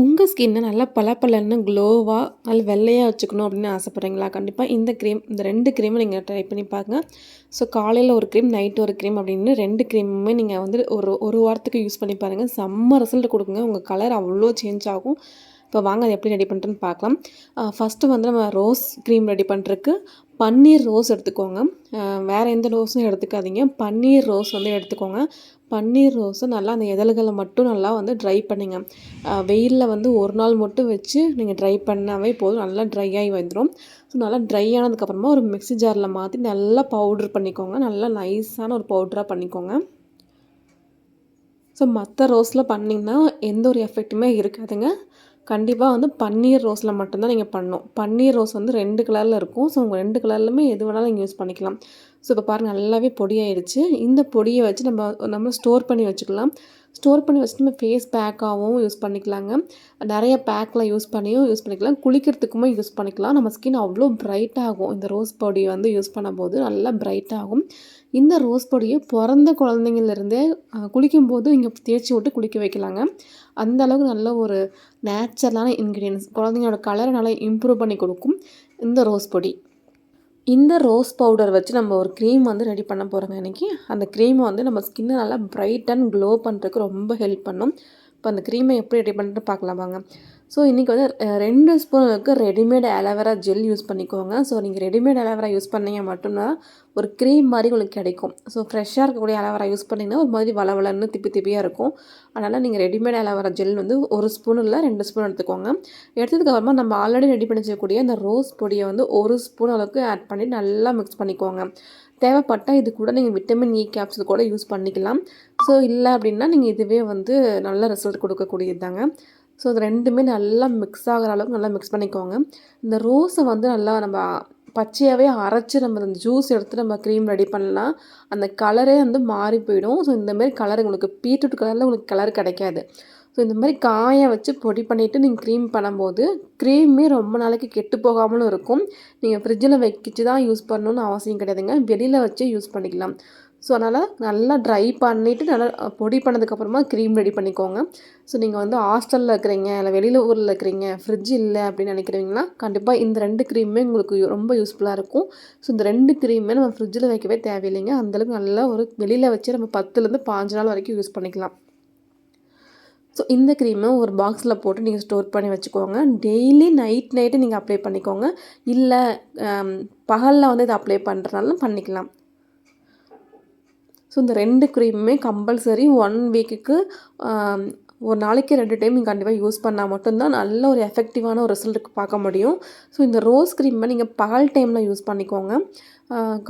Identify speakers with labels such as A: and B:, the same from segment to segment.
A: உங்கள் ஸ்கின்னை நல்லா பளபளன்னு க்ளோவாக நல்ல வெள்ளையாக வச்சுக்கணும் அப்படின்னு ஆசைப்பட்றீங்களா? கண்டிப்பாக இந்த க்ரீம் இந்த ரெண்டு க்ரீமும் நீங்கள் ட்ரை பண்ணி பாருங்க. ஸோ காலையில் ஒரு க்ரீம் நைட்டு ஒரு க்ரீம் அப்படின்னு ரெண்டு க்ரீமுமே நீங்கள் வந்து ஒரு ஒரு வாரத்துக்கு யூஸ் பண்ணி பாருங்கள் செம்ம ரிசல்ட் கொடுக்குங்க. உங்கள் கலர் அவ்வளோ சேஞ்ச் ஆகும். இப்போ வாங்க அதை எப்படி ரெடி பண்ணுறதுன்னு பார்க்கலாம். ஃபஸ்ட்டு வந்து நம்ம ரோஸ் க்ரீம் ரெடி பண்ணுறதுக்கு பன்னீர் ரோஸ் எடுத்துக்கோங்க. வேறு எந்த ரோஸும் எடுத்துக்காதீங்க. பன்னீர் ரோஸ் வந்து எடுத்துக்கோங்க. பன்னீர் ரோஸை நல்லா அந்த இதழ்களை மட்டும் நல்லா வந்து ட்ரை பண்ணுங்க. வெயிலில் வந்து ஒரு நாள் மட்டும் வச்சு நீங்கள் ட்ரை பண்ணாவே போதும். நல்லா ட்ரை ஆகி வந்துடும் ஸோ நல்லா ட்ரை ஆனதுக்கப்புறமா ஒரு மிக்ஸி ஜாரில் மாற்றி நல்லா பவுட்ரு பண்ணிக்கோங்க. நல்லா நைஸான ஒரு பவுட்ராக பண்ணிக்கோங்க. ஸோ மற்ற ரோஸில் பண்ணிங்கன்னா எந்த ஒரு எஃபெக்ட்டுமே இருக்காதுங்க. கண்டிப்பாக வந்து பன்னீர் ரோஸில் மட்டும்தான் நீங்கள் பண்ணணும். பன்னீர் ரோஸ் வந்து ரெண்டு கலரில் இருக்கும். ஸோ உங்கள் ரெண்டு கலர்லையுமே எது வேணாலும் நீங்கள் யூஸ் பண்ணிக்கலாம். ஸோ இப்போ பாருங்கள் நல்லாவே பொடியாயிடுச்சு இந்த பொடியை வச்சு நம்ம நம்ம ஸ்டோர் பண்ணி வச்சுக்கலாம். ஸ்டோர் பண்ணி வச்சுட்டு நம்ம ஃபேஸ் பேக்காகவும் யூஸ் பண்ணிக்கலாங்க. நிறைய பேக்கில் யூஸ் பண்ணியும் யூஸ் பண்ணிக்கலாம். குளிக்கிறதுக்குமே யூஸ் பண்ணிக்கலாம். நம்ம ஸ்கின் அவ்வளோ பிரைட் ஆகும். இந்த ரோஸ் பொடி வந்து யூஸ் பண்ணும்போது நல்லா பிரைட் ஆகும். இந்த ரோஸ் பொடியை பிறந்த குழந்தைங்கள்லேருந்தே குளிக்கும்போது இங்கே தேய்ச்சி விட்டு குளிக்க வைக்கலாங்க. அந்த அளவுக்கு நல்ல ஒரு நேச்சுரலான இன்க்ரீடியன்ஸ் குழந்தைங்களோட கலரை நல்லா இம்ப்ரூவ் பண்ணி கொடுக்கும் இந்த ரோஸ் பொடி இந்த ரோஸ் பவுடர் வச்சு நம்ம ஒரு க்ரீம் வந்து ரெடி பண்ண போகிறோங்க இன்றைக்கி அந்த க்ரீமை வந்து நம்ம ஸ்கின்னை நல்லா பிரைட் அண்ட் க்ளோ பண்ணுறதுக்கு ரொம்ப ஹெல்ப் பண்ணும். இப்போ அந்த க்ரீமை எப்படி ரெடி பண்ணிட்டு பார்க்கலாம் வாங்க. ஸோ இன்றைக்கி வந்து ரெண்டு ஸ்பூனுக்கு readymade aloe vera gel use பண்ணிக்கோங்க. ஸோ நீங்கள் ரெடிமேட் அலோவேரா யூஸ் பண்ணீங்க மட்டும்தான் ஒரு க்ரீம் மாதிரி உங்களுக்கு கிடைக்கும். ஸோ ஃப்ரெஷ்ஷாக இருக்கக்கூடிய அலோவேரா யூஸ் பண்ணிங்கன்னா ஒரு மாதிரி வளவலன்னு திப்பி திப்பியாக இருக்கும். அதனால் நீங்கள் ரெடிமேட் அலோவேரா ஜெல் வந்து ஒரு ஸ்பூன் இல்லை ரெண்டு ஸ்பூன் எடுத்துக்கோங்க. எடுத்ததுக்கப்புறமா நம்ம ஆல்ரெடி ரெடி பண்ணி வச்சுக்கக்கூடிய அந்த ரோஸ் பொடியை வந்து ஒரு ஸ்பூன் அளவுக்கு ஆட் பண்ணி நல்லா மிக்ஸ் பண்ணிக்கோங்க. தேவைப்பட்டால் இது கூட நீங்கள் விட்டமின் இ கேப்சூல் கூட யூஸ் பண்ணிக்கலாம். ஸோ இல்லை அப்படின்னா நீங்கள் இதுவே வந்து நல்ல ரிசல்ட் கொடுக்கக்கூடியது தாங்க ஸோ இது ரெண்டுமே நல்லா மிக்ஸ் ஆகிற அளவுக்கு நல்லா மிக்ஸ் பண்ணிக்கோங்க. இந்த ரோஸை வந்து நல்லா நம்ம பச்சையாகவே அரைச்சி நம்ம அந்த ஜூஸ் எடுத்து நம்ம க்ரீம் ரெடி பண்ணலாம். அந்த கலரே வந்து மாறி போயிடும். ஸோ இந்தமாரி கலர் உங்களுக்கு பீட்ரூட் கலரில் உங்களுக்கு கலர் கிடைக்காது. ஸோ இந்த மாதிரி காய வச்சு பொடி பண்ணிவிட்டு நீங்கள் க்ரீம் பண்ணும்போது க்ரீமே ரொம்ப நாளைக்கு கெட்டு போகாமலும் இருக்கும். நீங்கள் ஃப்ரிட்ஜில் வச்சு தான் யூஸ் பண்ணணுன்னு அவசியம் கிடையாதுங்க. வெளியில் வச்சு யூஸ் பண்ணிக்கலாம். ஸோ அதனால் நல்லா ட்ரை பண்ணிவிட்டு நல்லா பொடி பண்ணதுக்கப்புறமா க்ரீம் ரெடி பண்ணிக்கோங்க. ஸோ நீங்கள் வந்து ஹாஸ்டலில் இருக்கிறீங்க இல்லை வெளியில் ஊரில் இருக்கிறீங்க ஃப்ரிட்ஜ் இல்லை அப்படின்னு நினைக்கிறீங்களா கண்டிப்பாக இந்த ரெண்டு க்ரீமுமே உங்களுக்கு ரொம்ப யூஸ்ஃபுல்லாக இருக்கும். ஸோ இந்த ரெண்டு க்ரீமே நம்ம ஃப்ரிட்ஜில் வைக்கவே தேவையில்லைங்க. அந்தளவுக்கு நல்லா ஒரு வெளியில் வச்சு நம்ம பத்துலேருந்து பாஞ்சு நாள் வரைக்கும் யூஸ் பண்ணிக்கலாம். ஸோ இந்த க்ரீமை ஒரு பாக்ஸில் போட்டு நீங்கள் ஸ்டோர் பண்ணி வச்சுக்கோங்க. டெய்லி நைட் நைட்டு நீங்கள் அப்ளை பண்ணிக்கோங்க. இல்லை பகலில் வந்து இதை அப்ளை பண்ணுறதுனாலும் பண்ணிக்கலாம். இந்த ரெண்டு க்ரீமுமே கம்பல்சரி ஒன் வீக்குக்கு ஒரு நாளைக்கு ரெண்டு டைம் நீங்கள் கண்டிப்பாக யூஸ் பண்ணால் மட்டும்தான் நல்ல ஒரு எஃபெக்டிவான ஒரு ரிசல்ட்டுக்கு பார்க்க முடியும். ஸோ இந்த ரோஸ் க்ரீமை நீங்கள் பகல் டைமில் யூஸ் பண்ணிக்கோங்க.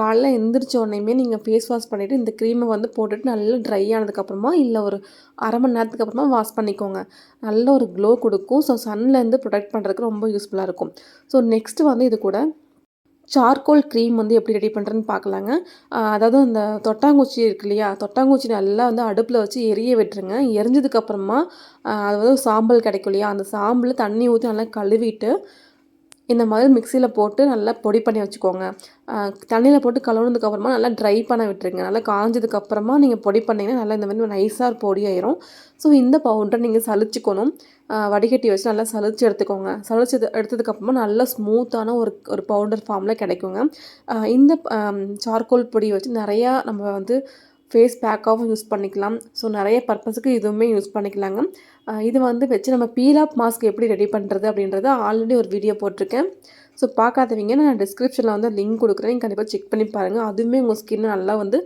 A: காலைல எந்திரிச்சோடனேயுமே நீங்கள் ஃபேஸ் வாஷ் பண்ணிவிட்டு இந்த க்ரீமை வந்து போட்டுட்டு நல்லா ட்ரை ஆனதுக்கப்புறமா இல்லை ஒரு அரை மணி நேரத்துக்கு அப்புறமா வாஷ் பண்ணிக்கோங்க. நல்ல ஒரு க்ளோ கொடுக்கும். ஸோ சன்லேருந்து ப்ரொடெக்ட் பண்ணுறதுக்கு ரொம்ப யூஸ்ஃபுல்லாக இருக்கும். ஸோ நெக்ஸ்ட்டு வந்து இது கூட சார்கோல் க்ரீம் வந்து எப்படி ரெடி பண்ணுறேன்னு பார்க்கலாங்க. அதாவது அந்த தொட்டாங்குச்சி இருக்கு இல்லையா? தொட்டாங்குச்சி நல்லா வந்து அடுப்பில் வச்சு எரிய விட்டுருங்க. எரிஞ்சதுக்கப்புறமா அதாவது சாம்பல் கிடைக்கும் இல்லையா? அந்த சாம்பல் தண்ணி ஊற்றி நல்லா கழுவிட்டு இந்த மாதிரி மிக்சியில் போட்டு நல்லா பொடி பண்ணி வச்சுக்கோங்க. தண்ணியில் போட்டு கழுவுனதுக்கப்புறமா நல்லா ட்ரை பண்ண விட்டுருங்க. நல்லா காஞ்சதுக்கப்புறமா நீங்கள் பொடி பண்ணிங்கன்னா நல்லா இந்த மாதிரி நைஸாக பொடி ஆயிரும். ஸோ இந்த பவுடரை நீங்கள் சளிச்சிக்கணும் வடிகட்டி வச்சு நல்லா சளிச்சு எடுத்துக்கோங்க. சளிச்சு எடுத்ததுக்கப்புறமா நல்லா ஸ்மூத்தான ஒரு ஒரு பவுடர் ஃபார்மில் கிடைக்குங்க. இந்த சார்கோல் பொடி வச்சு நிறையா நம்ம வந்து ஃபேஸ் பேக்காகவும் யூஸ் பண்ணிக்கலாம். ஸோ நிறைய பர்பஸுக்கு இதுவுமே யூஸ் பண்ணிக்கலாங்க. இது வந்து வச்சு நம்ம பீலாப் மாஸ்க் எப்படி ரெடி பண்ணுறது அப்படின்றத ஆல்ரெடி ஒரு வீடியோ போட்டிருக்கேன். ஸோ பார்க்காதவங்க நான் டிஸ்கிரிப்ஷனில் வந்து லிங்க் கொடுக்குறேன். நீங்கள் கண்டிப்பாக செக் பண்ணி பாருங்கள் அதுவுமே உங்கள் ஸ்கின்னை நல்லா வந்து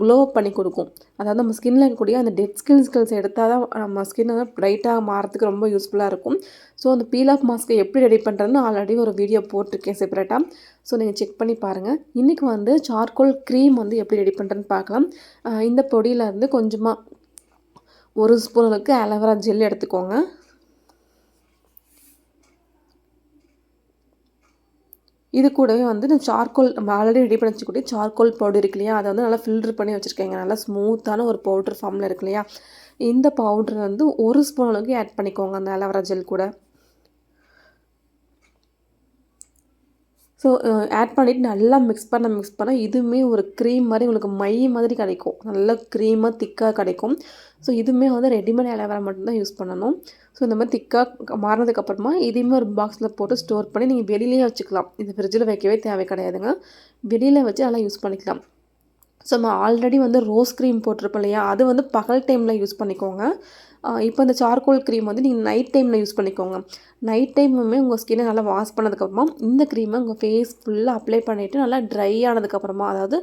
A: க்ளோ பண்ணி கொடுக்கும். அதாவது நம்ம ஸ்கின்னில் இருக்கக்கூடிய அந்த டெட் ஸ்கின் ஸ்கில்ஸ் எடுத்தால் தான் நம்ம ஸ்கின் வந்து ப்ரைட்டாக மாறதுக்கு ரொம்ப யூஸ்ஃபுல்லாக இருக்கும். ஸோ அந்த பீல் ஆஃப் மாஸ்க்கை எப்படி ரெடி பண்ணுறதுன்னு ஆல்ரெடி ஒரு வீடியோ போட்டிருக்கேன் செப்பரேட்டாக ஸோ நீங்கள் செக் பண்ணி பாருங்கள் இன்றைக்கி வந்து சார்கோல் க்ரீம் வந்து எப்படி ரெடி பண்ணுறேன்னு பார்க்கலாம். இந்த பொடியிலேருந்து கொஞ்சமாக ஒரு ஸ்பூன் அளவுக்கு அலோவேரா ஜெல் எடுத்துக்கோங்க. இது கூடவே வந்து இந்த சார்கோல் நம்ம ஆல்ரெடி ரெடி பண்ணி வச்சுக்கூடிய சார்கோல் பவுடர் இருக்கு இல்லையா? அதை வந்து நல்லா ஃபில்டர் பண்ணி வச்சுருக்கேங்க. நல்லா ஸ்மூத்தான ஒரு பவுட்ரு ஃபார்மில் இருக்கு இல்லையா? இந்த பவுட்ரு வந்து ஒரு ஸ்பூன் அளவுக்கு ஆட் பண்ணிக்கோங்க. அந்த அலவரா ஜெல் கூட. ஸோ ஆட் பண்ணிவிட்டு நல்லா மிக்ஸ் பண்ண மிக்ஸ் பண்ண இதுவுமே ஒரு க்ரீம் மாதிரி உங்களுக்கு மை மாதிரி கிடைக்கும். நல்ல க்ரீமாக திக்காக கிடைக்கும். ஸோ இதுவுமே வந்து ரெடிமேட் அலோவேரா மட்டும்தான் யூஸ் பண்ணணும். ஸோ இந்த மாதிரி திக்காக மாறினதுக்கப்புறமா இதையுமே ஒரு பாக்ஸில் போட்டு ஸ்டோர் பண்ணி நீங்கள் வெளியிலேயே வச்சுக்கலாம். இது ஃப்ரிட்ஜில் வைக்கவே தேவை கிடையாதுங்க. வெளியில் வச்சு நல்லா யூஸ் பண்ணிக்கலாம். ஸோ நம்ம ஆல்ரெடி வந்து ரோஸ் க்ரீம் போட்டிருப்போம் இல்லையா? அது வந்து பகல் டைமில் யூஸ் பண்ணிக்கோங்க. இப்போ இந்த சார்கோல் க்ரீம் வந்து நீங்கள் நைட் டைமில் யூஸ் பண்ணிக்கோங்க. நைட் டைமுமே உங்கள் ஸ்கின்னை நல்லா வாஷ் பண்ணதுக்கப்புறமா இந்த க்ரீமை உங்கள் ஃபேஸ் ஃபுல்லாக அப்ளை பண்ணிவிட்டு நல்லா ட்ரை ஆனதுக்கப்புறமா அதாவது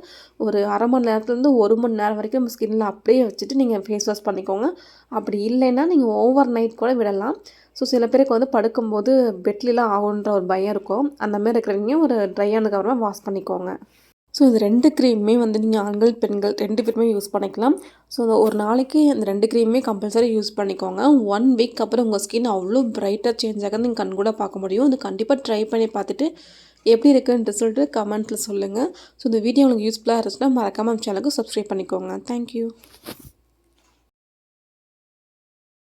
A: ஒரு அரை மணி நேரத்துலேருந்து ஒரு மணி நேரம் வரைக்கும் நம்ம ஸ்கின்னில் அப்படியே வச்சுட்டு நீங்கள் ஃபேஸ் வாஷ் பண்ணிக்கோங்க. அப்படி இல்லைன்னா நீங்கள் ஓவர் நைட் கூட விடலாம். ஸோ சில பேருக்கு வந்து படுக்கும்போது பெட்லிலாம் ஆகுன்ற ஒரு பயம் இருக்கும். அந்த மாதிரி இருக்கிறவங்க ஒரு ட்ரை ஆனதுக்கப்புறமா வாஷ் பண்ணிக்கோங்க. ஸோ இது ரெண்டு க்ரீமுமே வந்து நீங்கள் ஆண்கள் பெண்கள் ரெண்டு பேருமே யூஸ் பண்ணிக்கலாம். ஸோ ஒரு நாளைக்கு அந்த ரெண்டு க்ரீமுமே கம்பல்சரி யூஸ் பண்ணிக்கோங்க. ஒன் வீக் அப்புறம் உங்கள் ஸ்கின் அவ்வளோ பிரைட்டாக சேஞ்ச் ஆகிறது நீங்கள் கண் கூட பார்க்க முடியும். இது கண்டிப்பாக ட்ரை பண்ணி பார்த்துட்டு எப்படி இருக்குன்னு ரிசல்ட்டு கமெண்ட்டில் சொல்லுங்கள் ஸோ இந்த வீடியோ உங்களுக்கு யூஸ்ஃபுல்லாக இருந்துச்சுன்னா மறக்காமல் சேனலுக்கு சப்ஸ்கிரைப் பண்ணிக்கோங்க. தேங்க்யூ